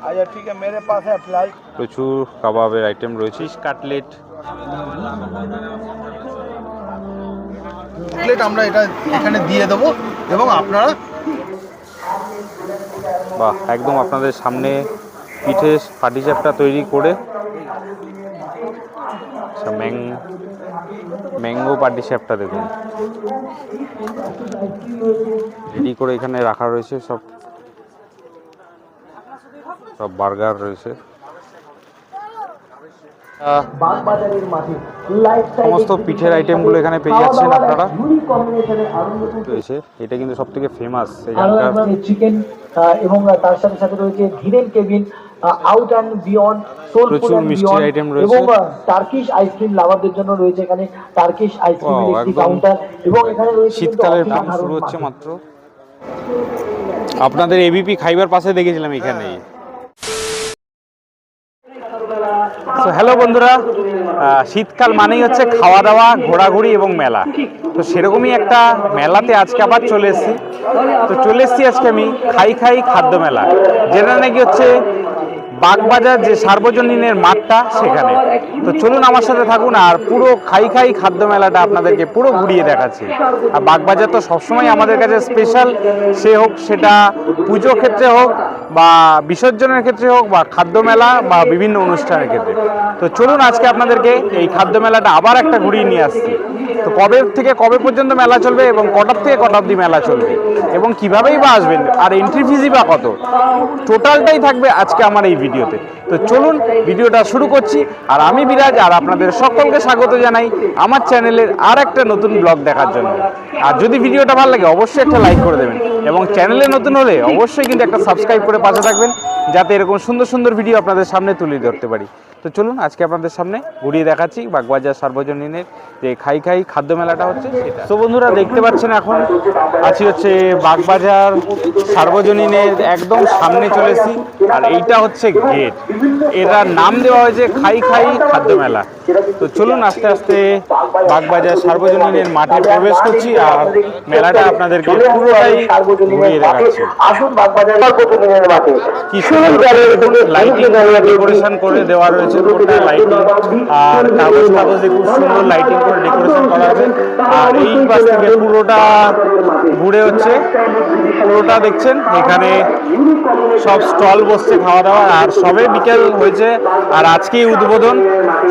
আচ্ছা ঠিক আছে মেরে প্রচুর কাবাবের আইটেম রয়েছে কাটলেট আমরা এটা এখানে দিয়ে দেব এবং আপনারা বাহ একদম আপনাদের সামনে পিঠে পাটি চাপটা তৈরি করে আচ্ছা, ম্যাঙ্গো পাটি চাপটা দেখুন। রেডি করে এখানে রাখা রয়েছে সব। সব বার্গার রয়েছে। সমস্ত পিঠের আইটেমগুলো এখানে পেয়ে যাচ্ছেন আপনারা। রয়েছে। এটা কিন্তু সব থেকে ফেমাস চিকেন এবং তার সাথে সাথে রয়েছে hidden cabin out and beyond. এবং টার্কিশ আইসক্রিম লাভারদের জন্য রয়েছে এখানে টার্কিশ আইসক্রিমের একটি কাউন্টার এবং এখানে রয়েছে শীতকালের শুরু হচ্ছে মাত্র। আপনাদের এবিপি খাইবার পাশে দেখেছিলাম এখানেই। তো হ্যালো বন্ধুরা শীতকাল মানেই হচ্ছে খাওয়া দাওয়া, ঘোরাঘুরি এবং মেলা। তো সেরকমই একটা মেলাতে আজকে আবার চলে এসেছি। তো চলে এসেছি আজকে আমি খাই খাই খাদ্য মেলা। যেটা নাকি হচ্ছে বাগবাজার যে সার্বজনীনের মাঠটা সেখানে। তো চলুন আমার সাথে থাকুন আর পুরো খাই খাই খাদ্য মেলাটা আপনাদেরকে পুরো ঘুরিয়ে দেখাচ্ছি। আর বাগবাজার তো সবসময় আমাদের কাছে স্পেশাল সে হোক, সেটা পুজো ক্ষেত্রে হোক বা বিসর্জনের ক্ষেত্রে হোক বা খাদ্য মেলা বা বিভিন্ন অনুষ্ঠানের ক্ষেত্রে। তো চলুন আজকে আপনাদেরকে এই খাদ্য মেলাটা আবার একটা ঘুরিয়ে নিয়ে আসছি। তো কবে থেকে, কবে পর্যন্ত মেলা চলবে এবং কটার থেকে কটা অবধি মেলা চলবে? এবং কিভাবেই বা আসবেন? আর এন্ট্রি ফিজই বা কত? টোটালটাই থাকবে আজকে আমার এই ভিডিওতে। তো চলুন, ভিডিওটা শুরু করছি। আর আমি বিরাজ, আর আপনাদের সকলকে স্বাগত জানাই আমার চ্যানেলের আর একটা নতুন ব্লগ দেখার জন্য। আর যদি ভিডিওটা ভালো লাগে, অবশ্যই একটা লাইক করে দেবেন। এবং চ্যানেলে নতুন হলে অবশ্যই কিন্তু একটা সাবস্ক্রাইব করে পাশে থাকবেন, যাতে এরকম সুন্দর সুন্দর ভিডিও আপনাদের সামনে তুলে ধরতে পারি। তো চলুন আজকে আপনাদের সামনে ঘুরিয়ে দেখাচ্ছি বাগবাজার সার্বজনীনের যে খাই খাই খাদ্য মেলাটা হচ্ছে সেটা। তো বন্ধুরা দেখতে পাচ্ছেন এখন আছি হচ্ছে বাগবাজার সার্বজনীনের একদম সামনে চলেছি আর এইটা হচ্ছে গেট। এটার নাম দেওয়া হয়েছে খাই খাই খাদ্য মেলা। তো চলুন আস্তে আস্তে বাগবাজার সার্বজনীনের মাঠে প্রবেশ করছি আর মেলাটা আপনাদেরকে পুরোটাই ঘুরিয়ে দেখাচ্ছি আসুন বাগবাজার সার্বজনীনের মাঠে কি লাইটিং ডেকোরেশন করে দেওয়া রয়েছে লাইটিং আর কাগজ কাগজে খুব সুন্দর লাইটিং করে ডেকোরেশন করা আছে আর এই পাশ থেকে পুরোটা ঘুরে হচ্ছে পুরোটা দেখছেন এখানে সব স্টল বসছে খাওয়া দাওয়া আর সবে বিকেল হয়েছে আর আজকেই উদ্বোধন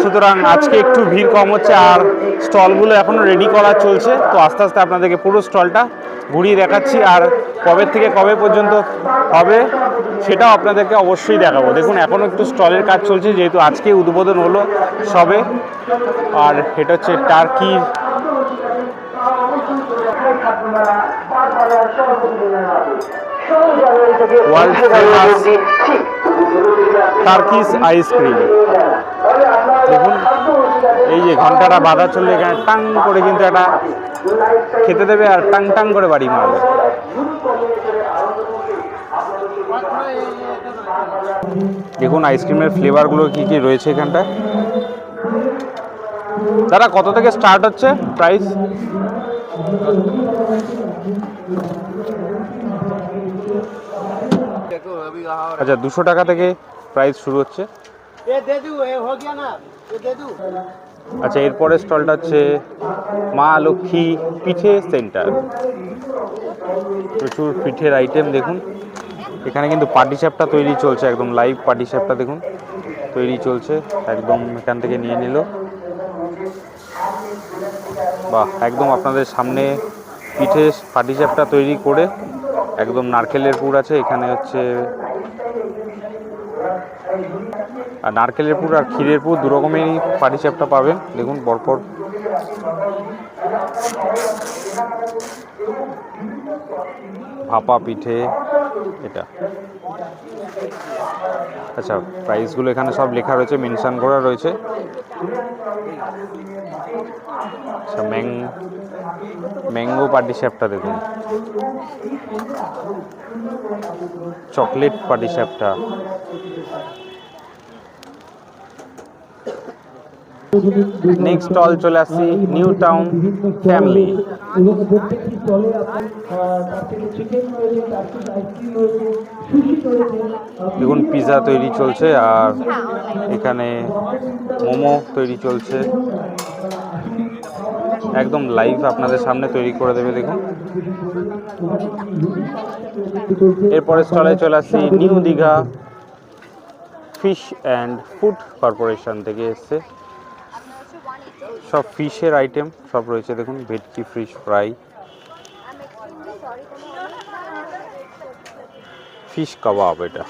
সুতরাং আজকে একটু ভিড় কম হচ্ছে আর স্টলগুলো এখনও রেডি করা চলছে। তো আস্তে আস্তে আপনাদেরকে পুরো স্টলটা ঘুরিয়ে দেখাচ্ছি আর কবে থেকে কবে পর্যন্ত হবে সেটাও আপনাদেরকে অবশ্যই দেখাবো। দেখুন এখনও একটু স্টলের কাজ চলছে, যেহেতু আজকে উদ্বোধন হলো সবে। আর এটা হচ্ছে টার্কির টার্কিস আইসক্রিম দেখুন এই যে ঘন্টাটা বাধা চললে এখানে টাং করে কিন্তু একটা খেতে দেবে আর টাং টাং করে বাড়ি মারবে। দেখুন আইসক্রিমের ফ্লেভারগুলো কি কি রয়েছে এখানটায়। দাদা, কত থেকে স্টার্ট হচ্ছে প্রাইস? আচ্ছা দুশো টাকা থেকে প্রাইস শুরু হচ্ছে। আচ্ছা এরপরের স্টলটা হচ্ছে মা লক্ষ্মী পিঠে সেন্টার। প্রচুর পিঠের আইটেম দেখুন। এখানে কিন্তু পাটিসাপটা তৈরি চলছে একদম লাইভ পাটিসাপটা দেখুন। তৈরি চলছে, একদম এখান থেকে নিয়ে নিল। বা একদম আপনাদের সামনে পিঠে পাটিসাপটা তৈরি করে একদম নারকেলের পুর আছে। এখানে হচ্ছে আর নারকেলের পুর আর ক্ষীরের পুর দু রকমেরই পাটিসাপটা পাবেন দেখুন পরপর ভাপা পিঠে, এটা। আচ্ছা প্রাইসগুলো এখানে সব লেখা রয়েছে, মেনশন করা রয়েছে। আচ্ছা ম্যাং, ম্যাঙ্গো পাটিসাপটা দেখুন। চকলেট পাটিসাপটা নেক্সট স্টল চলে আসছি নিউ টাউন ফ্যামিলি প্রত্যেকটি স্টলে দেখুন পিৎজা তৈরি চলছে আর এখানে মোমো তৈরি চলছে। একদম লাইভ আপনাদের সামনে তৈরি করে দেবে দেখুন। এরপরে স্টলে চলে আসছি new Digha fish and food corporation থেকে এসছে। সব ফিশের আইটেম সব রয়েছে, দেখুন, ভেটকি ফিশ ফ্রাই ফিশ কাবাব এটা।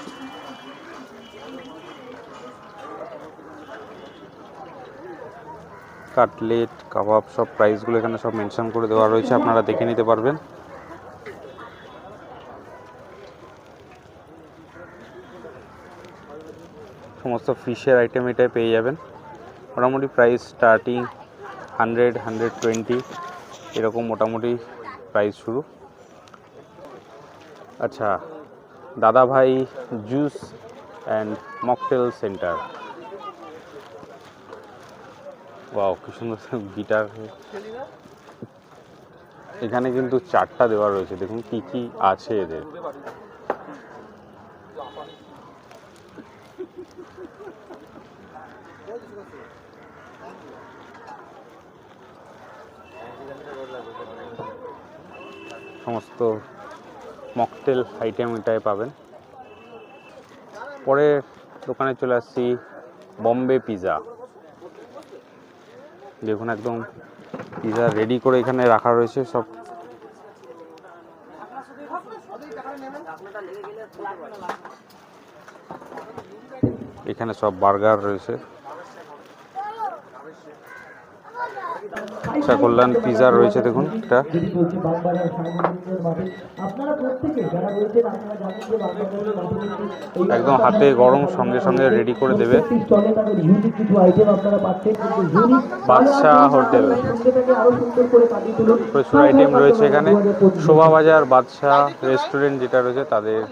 কাটলেট কাবাব সব প্রাইসগুলো এখানে সব মেনশন করে দেওয়া রয়েছে, আপনারা দেখে নিতে পারবেন। সমস্ত ফিশের আইটেম এটাই পেয়ে যাবেন। মোটামুটি price starting hundred hundred twenty এরকম মোটামুটি প্রাইস শুরু। আচ্ছা দাদা ভাই juice and mocktail center wow কি সুন্দর গিটার এখানে কিন্তু চারটা দেওয়া রয়েছে, দেখুন কি কি আছে এদের। সমস্ত মকটেল আইটেম এটাই পাবেন। পরে দোকানে চলে আসছি, বম্বে পিৎজা দেখুন একদম পিৎজা রেডি করে এখানে রাখা রয়েছে সব। এখানে সব বার্গার রয়েছে আচ্ছা কল্যাণ পিৎজা রয়েছে দেখুন এটা যেটি চলছে বাগবাজার সাংবাদিকদের মাঠে আপনারা প্রত্যেকে যারা রয়েছেন আপনারা জানেন যে বাগবাজারের মাঠে কিন্তু এই একদম হাতে গরম সঙ্গে সঙ্গে রেডি করে দেবে। বাদশাহ হোটেল। প্রচুর আইটেম রয়েছে এখানে। শোভাবাজার, বাদশাহ রেস্টুরেন্ট যেটা রয়েছে, তাদের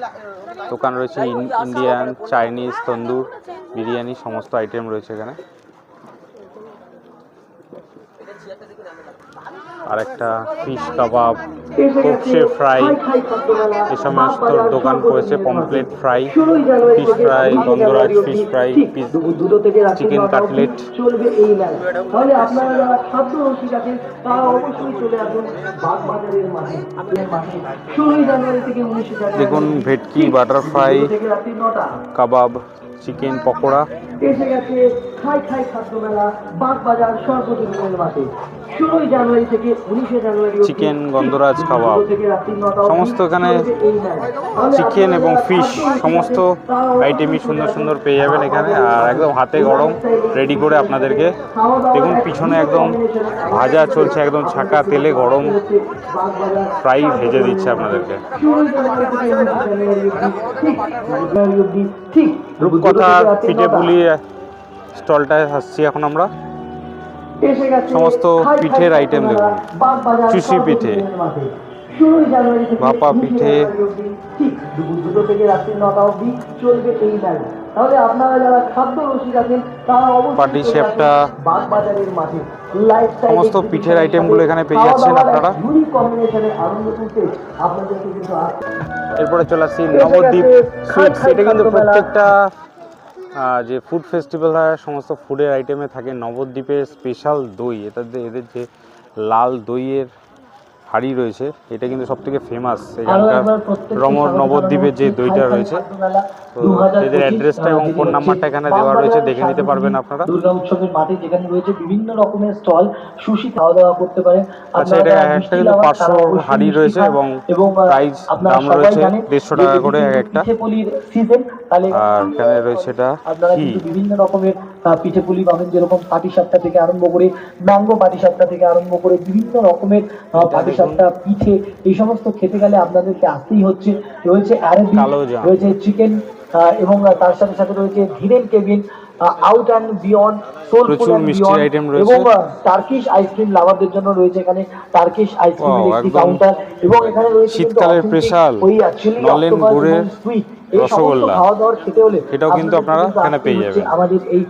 দোকান রয়েছে, in- Indian Chinese tandoor, biryani, সমস্ত আইটেম রয়েছে এখানে। আর একটা ফিশ কাবাব কোপসে ফ্রাই এই সমস্ত দোকান করেছে পমপ্লেট ফ্রাই ফিশ ফ্রাই গন্ধরাজ ফিশ ফ্রাই চিকেন কাটলেট দেখুন ভেটকি বাটারফ্রাই কাবাব চিকেন পকোড়া। এসে গেছে খাই খাই খাদ্য মেলা বাগবাজার সর্বজনীনের মাঠে। ষোলোই জানুয়ারি থেকে উনিশে জানুয়ারি চিকেন গন্ধরাজ কাবাব অবধি সমস্ত এখানে চিকেন এবং ফিশ সমস্ত আইটেমই সুন্দর সুন্দর পেয়ে যাবেন এখানে। আর একদম হাতে গরম রেডি করে আপনাদেরকে। দেখুন পিছনে একদম ভাজা চলছে একদম ছাকা তেলে গরম। ফ্রাই ভেজে দিচ্ছে আপনাদেরকে। ঠিক রূপকথার পিঠে পুলি স্টলটায় আসছি এখন আমরা। সমস্ত পিঠের আইটেম দেখুন। চুষি পিঠে, ভাপা পিঠে। ঠিক দুপুর দুটো থেকে রাত্রি নটা অবধি চলবে এই মেলা। তাহলে আপনারা যারা খাদ্য রসিক আছেন তারা অবশ্যই বাগবাজারের মাঠে। সমস্ত পিঠের আইটেমগুলো এখানে পেয়ে যাচ্ছেন আপনারা। ইউনিক কম্বিনেশনে আনন্দ তুলতে আপনাদেরকে কিন্তু এরপরে চলে আসছি নবদ্বীপ সুইটস এটা কিন্তু প্রত্যেকটা যে ফুড ফেস্টিভ্যাল হয়, সমস্ত ফুডের আইটেমে থাকে নবদ্বীপের স্পেশাল দই। এটাতে এদের যে লাল দইয়ের হাড়ি রয়েছে এটা কিন্তু সব থেকে ফেমাস এখানকার রমর নবদ্বীপের যে দইটা রয়েছে তো এদের অ্যাড্রেসটা এবং ফোন নাম্বারটা এখানে দেওয়া রয়েছে দেখে নিতে পারবেন আপনারা। দুর্গা উৎসবের মাঠে যেখানে রয়েছে বিভিন্ন রকমের স্টল সুশি খাওয়া দাওয়া করতে পারেন আচ্ছা, এটা একটা কিন্তু lover, 500 তারা অবশ্যই হাঁড়ি রয়েছে এবং আপনারা দাম রয়েছে 150 টাকা করে একটা। আর এখানে রয়েছে এটা আপনারা কিন্তু বিভিন্ন রকমের আহ, পিঠে পুলি পাবেন যেরকম পাটি সাপটা থেকে আরম্ভ করে ম্যাঙ্গো পাটি সাপটা থেকে আরম্ভ করে বিভিন্ন রকমের পাটি সাপটা পিঠে এই সমস্ত খেতে গেলে আপনাদেরকে আসতেই হচ্ছে। রয়েছে অ্যারেবিক কালো রয়েছে চিকেন এবং তার সাথে সাথে রয়েছে Dhiren cabin out and beyond এবং টার্কিশ আইসক্রিম লাভারদের জন্য রয়েছে এখানে টার্কিশ আইসক্রিমের Wow, একটি কাউন্টার এবং এখানে রয়েছে শীতকালের স্পেশাল ওই নলেন গুড়ের এই সমস্ত রসগোল্লা। এটাও কিন্তু আপনারা এখানে পেয়ে যাবেন। আমাদের এই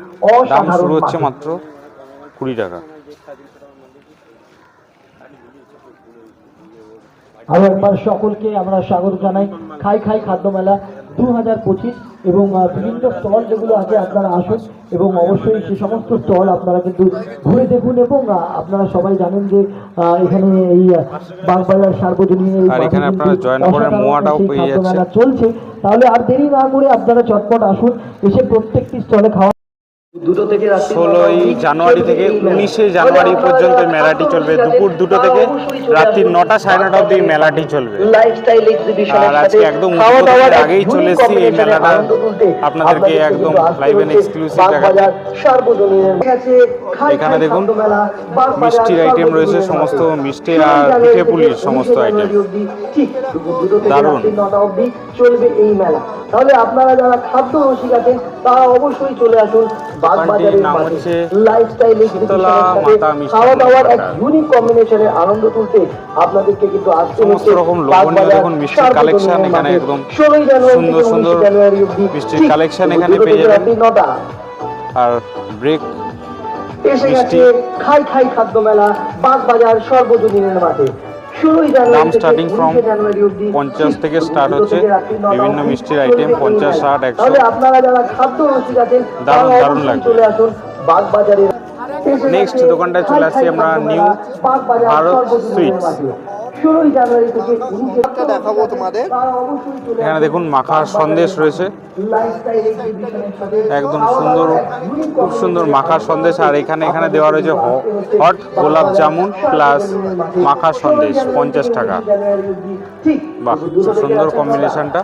দাম শুরু হচ্ছে মাত্র কুড়ি টাকা আরও একবার সকলকে আমরা স্বাগত জানাই খাই খাই খাদ্য মেলা দু হাজার পঁচিশ এবং বিভিন্ন স্টল যেগুলো আছে আপনারা আসুন এবং অবশ্যই সে সমস্ত স্টল আপনারা কিন্তু ঘুরে দেখুন এবং আপনারা সবাই জানেন যে আহ, এখানে এই বাগবাজার সার্বজনীন চলছে। তাহলে আর দেরি না করে আপনারা চটপট আসুন এসে প্রত্যেকটি স্টলে খাওয়া দুটো থেকে ষোলোই জানুয়ারি থেকে উনিশে জানুয়ারি পর্যন্ত মেলাটি চলবে। দুপুর দুটো থেকে রাত্রি নটা সাড়ে নটা অব্দি মেলাটি চলবে। আর আজকে একদম আগেই চলে এসেছি এই মেলাটা। আপনাদেরকে একদম বাগবাজার সার্বজনীনের কাছে খাই এখানে দেখুন, মিষ্টির আইটেম রয়েছে, সমস্ত। মিষ্টি আর পিঠে পুলির সমস্ত আইটেম দারুণ। চলবে এই মেলা। তাহলে আপনারা যারা খাদ্য রসিক আছেন তারা অবশ্যই চলে আসুন বাগবাজারের নাম মাঠে হচ্ছে শীতলা মাতা মিষ্টি খাওয়া এক ইউনিক কম্বিনেশনের আনন্দ তুলতে আপনাদেরকে কিন্তু আসতে সমস্ত রকম লোভনীয় দেখুন মিষ্টির সার্বজনীনের এখানে একদম সুন্দর সুন্দর 19 জানুয়ারি অবধি মিষ্টির ঠিক এখানে পেয়ে যাবেন। আর ব্রেক এসে গেছে খাই খাই খাদ্য মেলা বাগবাজার সর্বজনীনের মাঠে। দাম স্টার্টিং ফ্রম from 19 জানুয়ারি অবধি 50 ঠিক থেকে স্টার্ট হচ্ছে। বিভিন্ন মিষ্টির চলবে item এই 50, মেলা। 60, 100 তাহলে আপনারা যারা খাদ্য রসিক আছেন তারা দারুণ, দারুণ লাগবে। গেছে দোকানটায় চলে আসছি আমরা নিউ ভারত সুইটস। মাঠে। ষোলোই জানুয়ারি থেকে দেখাবো তোমাদের। তারা অবশ্যই চলে এখানে দেখুন মাখার সন্দেশ রয়েছে। একদম সুন্দর খুব সুন্দর মাখার সন্দেশ আর এখানে এখানে দেওয়া রয়েছে হট গোলাপ জামুন প্লাস মাখার সন্দেশ পঞ্চাশ টাকা। বাহ খুব সুন্দর কম্বিনেশনটা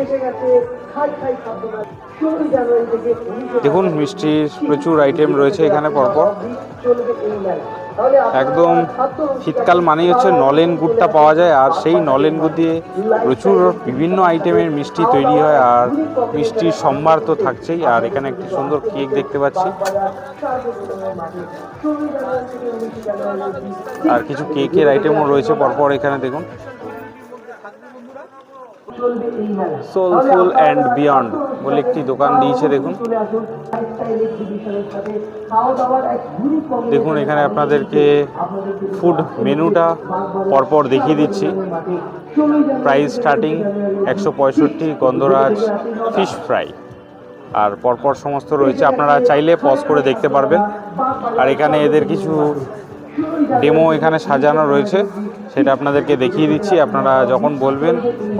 এসে গেছে খাই খাই খাদ্য মেলা। 16 জানুয়ারি থেকে 19 দেখুন মিষ্টির প্রচুর আইটেম রয়েছে এখানে পরপর। একদম শীতকাল মানেই হচ্ছে নলেন গুড়টা পাওয়া যায়, আর সেই নলেন গুড় দিয়ে প্রচুর বিভিন্ন আইটেমের মিষ্টি তৈরি হয়, আর মিষ্টির সম্ভার তো থাকছেই, আর এখানে একটি সুন্দর কেক দেখতে পাচ্ছি আর কিছু কেকের আইটেমও রয়েছে, পরপর এখানে দেখুন। সোলফুল অ্যান্ড বিয়ন্ড বলে একটি দোকান দিয়েছে দেখুন। দেখুন এখানে আপনাদেরকে ফুড মেনুটা পরপর দেখিয়ে দিচ্ছি। মাঠে। 16 জানুয়ারি প্রাইস স্টার্টিং একশো পঁয়ষট্টি গন্ধরাজ ফিশ ফ্রাই আর পরপর সমস্ত রয়েছে আপনারা চাইলে পজ করে দেখতে পারবেন। আর এখানে এদের কিছু ডেমো এখানে সাজানো রয়েছে, সেটা আপনাদেরকে দেখিয়ে দিচ্ছি। আপনারা যখন বলবেন,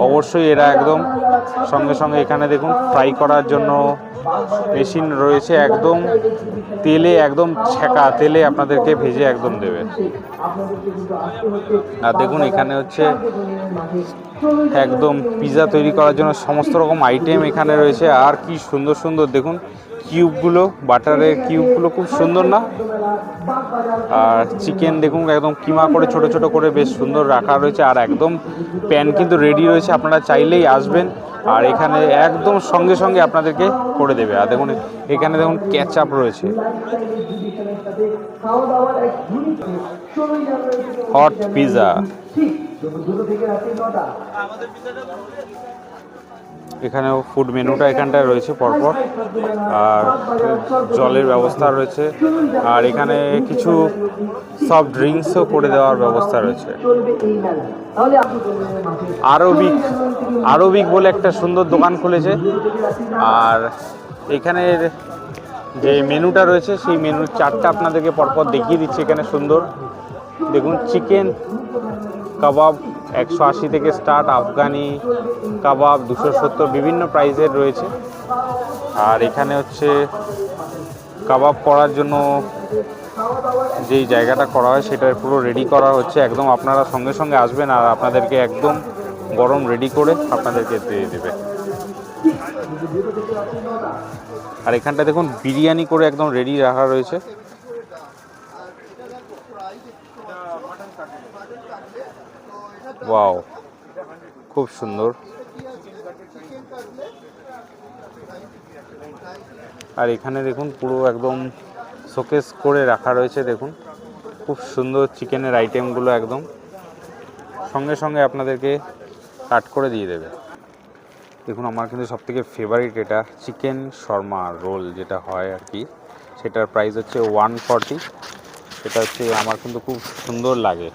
অবশ্যই এরা একদম সঙ্গে সঙ্গে এখানে দেখুন ফ্রাই করার জন্য মেশিন রয়েছে একদম তেলে, একদম ছেঁকা তেলে আপনাদেরকে ভেজে একদম দেবে আর দেখুন, এখানে হচ্ছে একদম পিৎজা তৈরি করার জন্য সমস্ত রকম আইটেম এখানে রয়েছে। আর কি সুন্দর সুন্দর দেখুন কিউবগুলো, বাটারের কিউবগুলো খুব সুন্দর না? আর চিকেন দেখুন, একদম কিমা করে, ছোট ছোট করে বেশ সুন্দর রাখা রয়েছে। আর একদম প্যান কিন্তু রেডি রয়েছে, আপনারা চাইলেই আসবেন। আর এখানে একদম সঙ্গে সঙ্গে আপনাদেরকে করে দেবে। আর দেখুন, এখানে দেখুন ক্যাচআপ রয়েছে। খাওয়া দাওয়ার এক unique 16 জানুয়ারি থেকে হট পিৎজা ঠিক দুপুর দুটো থেকে রাত্রি নটা এখানেও ফুড মেনুটা এখানটায় রয়েছে পরপর। আর জলের ব্যবস্থা রয়েছে। আর এখানে কিছু সফট ড্রিঙ্কসও করে দেওয়ার ব্যবস্থা রয়েছে। আরবিক আরবিক বলে একটা সুন্দর দোকান খুলেছে। আর এখানের যে মেনুটা রয়েছে, সেই মেনুর চারটা আপনাদেরকে পরপর দেখিয়ে দিচ্ছি এখানে সুন্দর। দেখুন চিকেন কাবাব একশো আশি থেকে স্টার্ট আফগানি কাবাব, দুশো সত্তর বিভিন্ন প্রাইসের রয়েছে। আর এখানে হচ্ছে কাবাব করার জন্য যেই জায়গাটা করা হয় সেটা পুরো রেডি করা হচ্ছে। একদম আপনারা সঙ্গে সঙ্গে আসবেন আর আপনাদেরকে একদম গরম রেডি করে আপনাদেরকে দিয়ে দেবে। আর এখানটা দেখুন, বিরিয়ানি করে একদম রেডি রাখা রয়েছে। ওয়াও খুব সুন্দর। আর এখানে দেখুন, পুরো একদম শোকেস করে রাখা রয়েছে, দেখুন। খুব সুন্দর চিকেনের আইটেমগুলো একদম। সঙ্গে সঙ্গে আপনাদেরকে কাট করে দিয়ে দেবে। দেখুন, আমার কিন্তু সবথেকে ফেভারিট এটা চিকেন শর্মা রোল যেটা হয় আর কি। সেটার প্রাইস হচ্ছে ওয়ান ফর্টি সেটা হচ্ছে আমার কিন্তু খুব সুন্দর লাগে।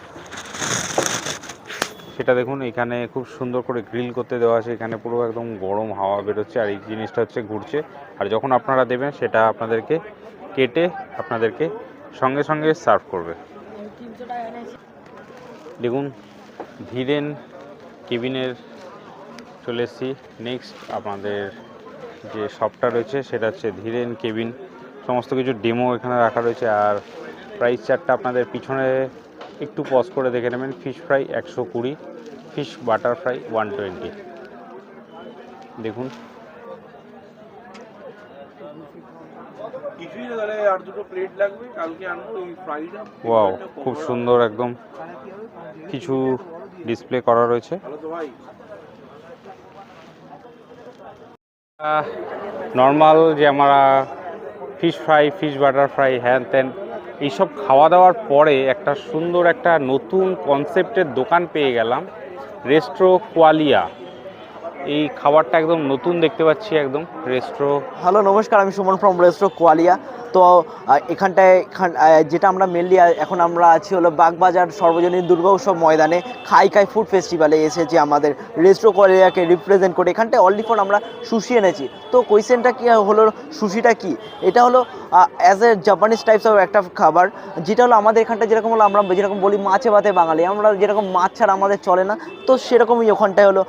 সেটা দেখুন, এখানে খুব সুন্দর করে গ্রিল করতে দেওয়া আছে। এখানে পুরো একদম গরম হাওয়া বেরোচ্ছে আর এই জিনিসটা হচ্ছে ঘুরছে। আর যখন আপনারা দেবেন, সেটা আপনাদেরকে কেটে আপনাদেরকে সঙ্গে সঙ্গে সার্ভ করবে। দেখুন ধীরেন কেবিনের চলে এসেছি। নেক্সট আপনাদের যে শপটা রয়েছে, সেটা হচ্ছে ধীরেন কেবিন। সমস্ত কিছু ডেমো এখানে রাখা রয়েছে। আর প্রাইস চারটা আপনাদের পিছনে একটু পজ করে দেখে নেবেন ফিশ ফ্রাই একশো কুড়ি fish butter fry one twenty দেখুন। ওয়াও খুব সুন্দর একদম। কিছু ডিসপ্লে করা রয়েছে। নর্মাল যে আমরা fish fry fish butter fry হ্যান ত্যান এইসব খাওয়া দাওয়ার পরে একটা সুন্দর একটা নতুন কনসেপ্টের দোকান পেয়ে গেলাম রেস্ট্রো কোয়ালিয়া এই খাবারটা একদম নতুন দেখতে পাচ্ছি একদম রেস্ট্রো। হ্যালো, নমস্কার, আমি সুমন ফ্রম রেস্ট্রো কোয়ালিয়া। তো এখানটায়, এখান যেটা আমরা মেনলি এখন আমরা আছি হলো বাগবাজার সর্বজনীন দুর্গা উৎসব ময়দানে খাই খাই ফুড ফেস্টিভ্যালে এসেছি আমাদের রেস্ট্রো কোয়ালিয়াকে রিপ্রেজেন্ট করে। এখানটায় অনলি ফর আমরা সুশি এনেছি। তো কোয়েশ্চেনটা কী হলো সুশিটা কি? এটা হলো as a Japanese types of একটা খাবার, যেটা হলো আমাদের এখানটা যেরকম হলো আমরা যেরকম বলি মাছে ভাতে বাঙালি, আমরা যেরকম মাছ ছাড়া আমাদের চলে না, তো সেরকমই ওখানটায় হলো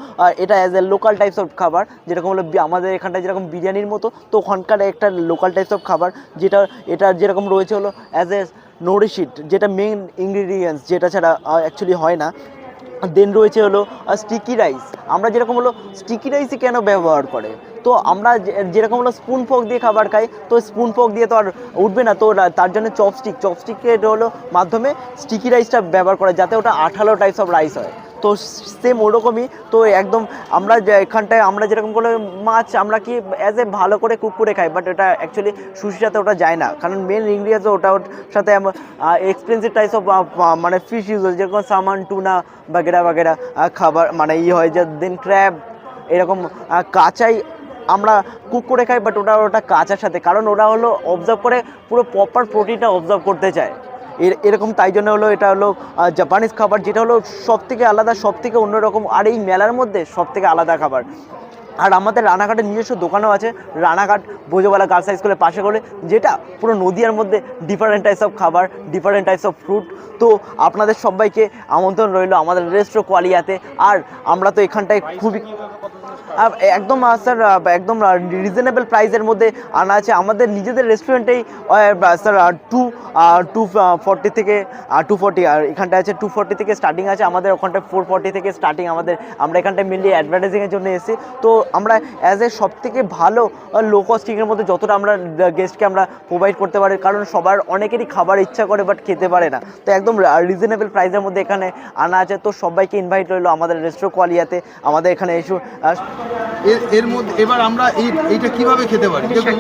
এটা as a local types of খাবার, যেরকম হলো আমাদের এখানটায় যেরকম বিরিয়ানির মতো, তো ওখানকার একটা লোকাল টাইপস অফ খাবার, যেটা, এটা যেরকম রয়েছে হলো অ্যাজ এ নোরিশিট যেটা মেন ইনগ্রিডিয়েন্টস যেটা ছাড়া অ্যাকচুয়ালি হয় না। দেন রয়েছে হলো স্টিকি রাইস আমরা যেরকম হলো স্টিকি রাইসই কেন ব্যবহার করে? তো আমরা যেরকম হলো স্পুন ফোক দিয়ে খাবার খাই, তো স্পুন ফোক দিয়ে তো আর উঠবে না, তো তার জন্য চপস্টিক চপস্টিকের হলো মাধ্যমে স্টিকি রাইসটা ব্যবহার করে, যাতে ওটা আঠালো টাইপস অফ রাইস হয়। তো সেম ওরকমই, তো একদম আমরা এখানটায় আমরা যেরকম করে মাছ আমরা কি অ্যাজ এ ভালো করে কুক করে খাই বাট ওটা অ্যাকচুয়ালি সুশির সাথে ওটা যায় না। কারণ মেন ইনগ্রিডিয়েন্টস ওটা ওর সাথে এক্সপেন্সিভ টাইপস অফ মানে ফিশ ইউজ হয়, যেরকম সামান টুনা বাগেরা বাগেরা খাবার মানে ই হয় যে দেন ক্র্যাব এরকম কাঁচাই আমরা কুক করে খাই বাট ওটা ওটা কাঁচার সাথে। কারণ ওরা হলো অবজার্ভ করে, পুরো প্রপার প্রোটিনটা অবজার্ভ করতে চায়। এরকম তাই জন্য হলো এটা হলো জাপানিজ খাবার যেটা হলো সব থেকে আলাদা সব থেকে অন্যরকম। আর এই মেলার মধ্যে সব থেকে আলাদা খাবার। আর আমাদের রানাঘাটের নিজস্ব দোকানও আছে, রানাঘাট বোঝোবালা গার্লস হাই স্কুলের পাশে করে যেটা পুরো নদীয়ার মধ্যে ডিফারেন্ট টাইপস অফ খাবার ডিফারেন্ট টাইপস অফ ফ্রুট তো আপনাদের সবাইকে আমন্ত্রণ রইল আমাদের রেস্ট্রো কোয়ালিয়াতে। আর আমরা তো এখানটায় খুবই একদম স্যার একদম রিজনেবল প্রাইসের মধ্যে আনা আছে। আমাদের নিজেদের রেস্টুরেন্টেই স্যার টু টু ফর্টি থেকে টু ফর্টি আর এখানটা আছে টু ফর্টি থেকে স্টার্টিং আছে। আমাদের ওখানটায় ফোর ফর্টি থেকে স্টার্টিং আমাদের, আমরা এখানটায় মেনলি অ্যাডভার্টাইজিংয়ের জন্য এসেছি। তো আমরা অ্যাজ এ সব থেকে ভালো লো কস্টিংয়ের মধ্যে যতটা আমরা গেস্টকে আমরা প্রোভাইড করতে পারি, কারণ সবার অনেকেরই খাবার ইচ্ছা করে বাট খেতে পারে না। তো একদম রিজনেবল প্রাইসের মধ্যে এখানে আনা আছে। তো সবাইকে ইনভাইট রইল আমাদের রেস্টুরেন্ট কোয়ালিয়াতে আমাদের এখানে এসে এর এর মধ্যে এবার আমরা এই এইটা কীভাবে খেতে পারি? দেখুন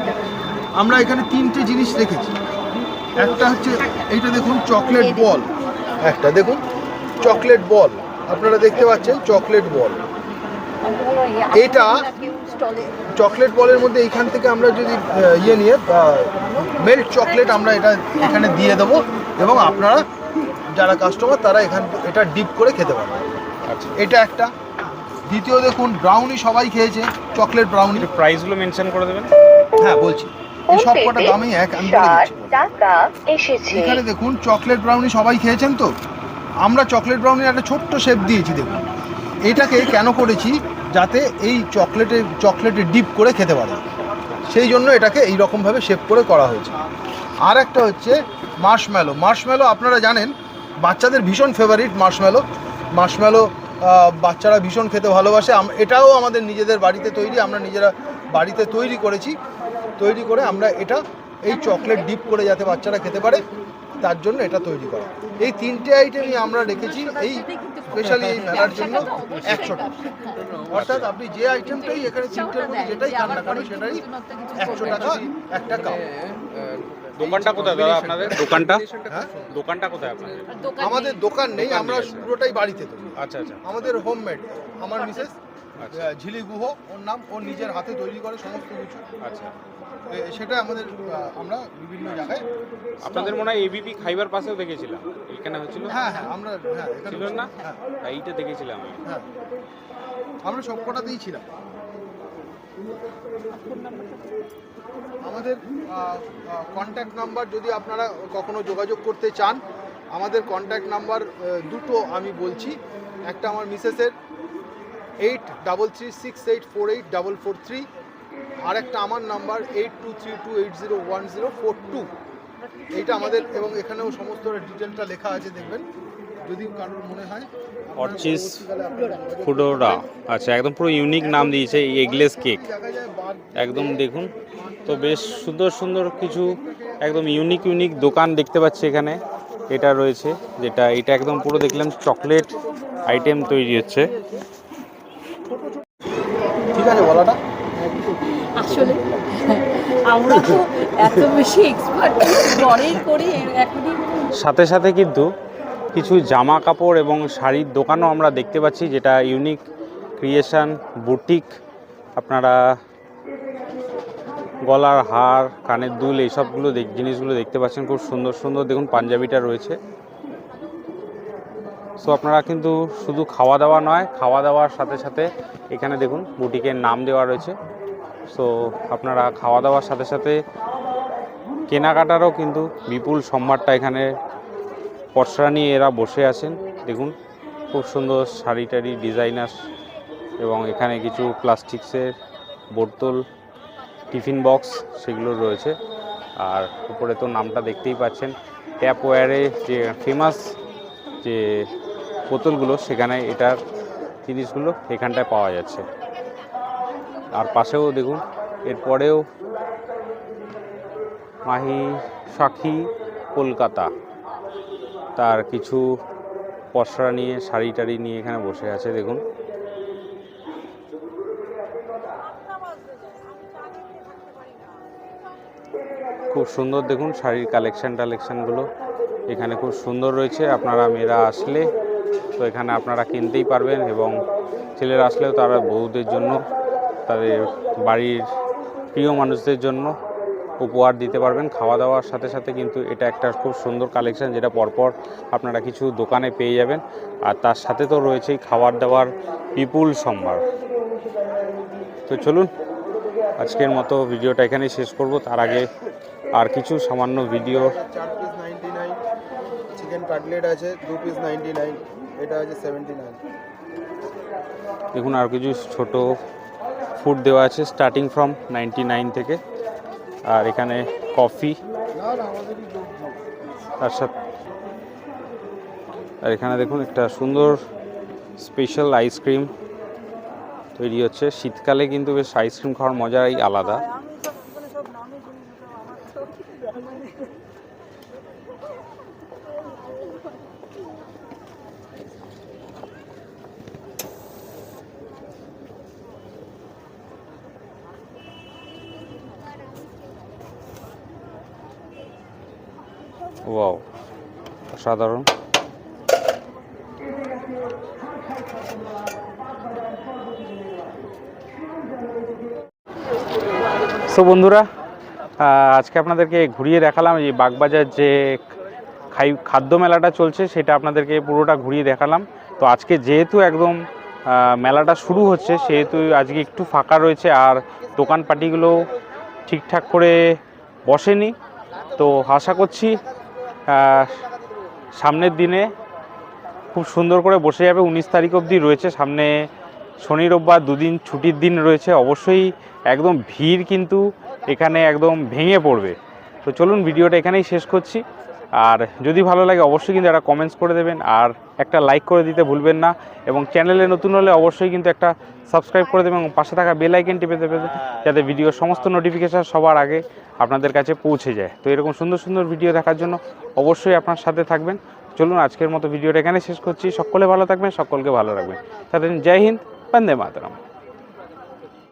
আমরা এখানে তিনটে জিনিস রেখেছি একটা হচ্ছে এইটা দেখুন চকলেট বল। একটা দেখুন চকলেট বল। আপনারা দেখতে পাচ্ছেন চকলেট বল। এটা চকলেট বলের মধ্যে এইখান থেকে আমরা যদি ইয়ে নিয়ে মেল্ট চকলেট আমরা এটা এখানে দিয়ে দেবো। এবং আপনারা যারা কাস্টমার তারা এখান এটা ডিপ করে খেতে পারবে আচ্ছা। এটা একটা। দ্বিতীয় দেখুন ব্রাউনি সবাই খেয়েছে চকলেট ব্রাউনি প্রাইসগুলো মেনশন করে দেবেন। হ্যাঁ বলছি। এই সব কটা দামই এক আমি বলে টাকা এসেছে। এখানে দেখুন চকলেট ব্রাউনি সবাই খেয়েছেন তো? আমরা চকলেট ব্রাউনির একটা ছোট্ট শেপ দিয়েছি দেখুন। এটাকে কেন করেছি? যাতে এই চকলেটে চকলেটে ডিপ করে খেতে পারে। সেই জন্য এটাকে এই রকমভাবে শেপ করে করা হয়েছে। আর একটা হচ্ছে মার্শম্যালো মার্শম্যালো আপনারা জানেন বাচ্চাদের ভীষণ ফেভারিট মার্শম্যালো মার্শম্যালো বাচ্চারা ভীষণ খেতে ভালোবাসে। এটাও আমাদের নিজেদের বাড়িতে তৈরি, আমরা নিজেরা বাড়িতে তৈরি করেছি। তৈরি করে আমরা এটা, এই চকলেট ডিপ করে যাতে বাচ্চারা খেতে পারে, তার জন্য এটা তৈরি করা। এই তিনটে আইটেমই আমরা রেখেছি, এই স্পেশালি এই মেলার জন্য একশো টাকা। অর্থাৎ আপনি যে আইটেমটাই এখানে তিনটের যেটাই খান করেন সেটাই একশো টাকা একটা কাপ দোকানটা কোথায় দাদা আপনাদের? দোকানটা? হ্যাঁ। দোকানটা কোথায় আপনাদের? আমাদের দোকান নেই আমরা পুরোটাই বাড়িতে তৈরি। আচ্ছা আচ্ছা আমাদের হোমমেড আমার মিসেস আচ্ছা। আহ, ঝিলি গুহ ওর নাম ও নিজের হাতে তৈরি করে সমস্ত কিছু। আচ্ছা। সেটা আমাদের আমরা বিভিন্ন জায়গায় আপনাদের মনে হয় এবিপি খাইবার পাশেও দেখেছিলাম। এখানে হচ্ছিল হ্যাঁ হ্যাঁ আমরা হ্যাঁ ছিল না? হ্যাঁ। এইটা দেখেছিলাম আমি। হ্যাঁ। আমরা সব কটাতেই ছিলাম। আমাদের কন্ট্যাক্ট নাম্বার যদি আপনারা কখনো যোগাযোগ করতে চান, আমাদের কন্ট্যাক্ট নাম্বার দুটো আমি বলছি। একটা আমার মিসেসের eight double three six eight four eight double four three আর একটা আমার number eight two three two eight zero one zero four two এইটা আমাদের, এবং এখানেও সমস্ত ডিটেলটা লেখা আছে, দেখবেন। যদি কারোর মনে হয় অর্চিস ফুডোরা। আচ্ছা একদম পুরো ইউনিক নাম দিয়েছে এগলেস কেক একদম দেখুন তো বেশ সুন্দর সুন্দর কিছু একদম ইউনিক ইউনিক দোকান দেখতে পাচ্ছি এখানে। এটা রয়েছে যেটা এটা একদম পুরো দেখলাম চকলেট আইটেম তৈরি হচ্ছে। ঠিক আছে বলাটা আসলে আমরা তো এত বেশি এক্সপার্ট পরেই করি এখনই। সাথে সাথে কিন্তু কিছু জামা কাপড় এবং শাড়ির দোকানও আমরা দেখতে পাচ্ছি, যেটা ইউনিক ক্রিয়েশন বুটিক আপনারা গলার হার, কানের দুল, এইসবগুলো জিনিসগুলো দেখতে পাচ্ছেন, খুব সুন্দর সুন্দর। দেখুন, পাঞ্জাবিটা রয়েছে। সো আপনারা কিন্তু শুধু খাওয়া দাওয়া নয় খাওয়া দাওয়ার সাথে সাথে এখানে দেখুন বুটিকের নাম দেওয়া রয়েছে। সো আপনারা খাওয়া দাওয়ার সাথে সাথে কেনাকাটারও কিন্তু বিপুল সম্ভারটা এখানে পসরা নিয়ে এরা বসে আছেন, দেখুন, খুব সুন্দর শাড়ি টাড়ি ডিজাইনার এবং এখানে কিছু প্লাস্টিক্সের বোতল, টিফিন বক্স সেগুলো রয়েছে। আর উপরে তো নামটা দেখতেই পাচ্ছেন ট্যাপ ওয়ারে যে ফেমাস যে বোতলগুলো, সেখানে এটার জিনিসগুলো এখানটায় পাওয়া যাচ্ছে। আর পাশেও দেখুন, এরপরেও মাহি সাক্ষী কলকাতা। তার কিছু পসরা নিয়ে, শাড়ি টাড়ি নিয়ে এখানে বসে আছে, দেখুন। খুব সুন্দর, দেখুন, শাড়ির কালেকশন টালেকশনগুলো এখানে খুব সুন্দর রয়েছে, আপনারা মেয়েরা আসলে তো এখানে আপনারা কিনতেই পারবেন এবং ছেলেরা আসলেও তারা বউদের জন্য, তাদের বাড়ির প্রিয় মানুষদের জন্য উপহার দিতে পারবেন। খাওয়া দাওয়ার সাথে সাথে কিন্তু এটা একটা খুব সুন্দর কালেকশান যেটা পরপর আপনারা কিছু দোকানে পেয়ে যাবেন। আর তার সাথে তো রয়েছেই খাবার দাবার বিপুল সম্ভার। তো চলুন আজকের মতো ভিডিওটা এখানেই শেষ করব। তার আগে আর কিছু সামান্য ভিডিও চার piece ninety nine chicken cutlet আছে দু পিস নাইনটি নাইন এটা আছে সেভেন্টি নাইন দেখুন আর কিছু ছোট ফুড দেওয়া আছে স্টার্টিং ফ্রম নাইনটি নাইন থেকে। আর এখানে কফি। তার সাথে আর এখানে দেখুন একটা সুন্দর স্পেশাল আইসক্রিম তৈরি হচ্ছে। শীতকালে কিন্তু বেশ আইসক্রিম খাওয়ার মজাই আলাদা। ওয়াও অসাধারণ। সো বন্ধুরা আজকে আপনাদেরকে ঘুরিয়ে দেখালাম এই বাগবাজার যে খাই খাদ্য মেলাটা চলছে, সেটা আপনাদেরকে পুরোটা ঘুরিয়ে দেখালাম। তো আজকে যেহেতু একদম মেলাটা শুরু হচ্ছে, সেহেতু আজকে একটু ফাঁকা রয়েছে আর দোকানপাটিগুলো ঠিকঠাক করে বসেনি। তো আশা করছি সামনের দিনে খুব সুন্দর করে বসে যাবে। উনিশ তারিখ অবধি রয়েছে। সামনে শনি, রোববার দুদিন ছুটির দিন রয়েছে। অবশ্যই একদম ভিড় কিন্তু এখানে একদম ভেঙে পড়বে। তো চলুন, ভিডিওটা এখানেই শেষ করছি। আর যদি ভালো লাগে অবশ্যই কিন্তু একটা কমেন্টস করে দেবেন, আর একটা লাইক করে দিতে ভুলবেন না, এবং চ্যানেলে নতুন হলে অবশ্যই কিন্তু একটা সাবস্ক্রাইব করে দেবেন, এবং পাশে থাকা বেল আইকন টিপে দেবেন, যাতে ভিডিওর সমস্ত নোটিফিকেশান সবার আগে আপনাদের কাছে পৌঁছে যায়। তো এরকম সুন্দর সুন্দর ভিডিও দেখার জন্য অবশ্যই আপনার সাথে থাকবেন। চলুন আজকের মতো ভিডিওটা এখানে শেষ করছি। সকলে ভালো থাকবেন, সকলকে ভালো রাখবেন। তাদের জয় হিন্দ, বন্দে মাতরম।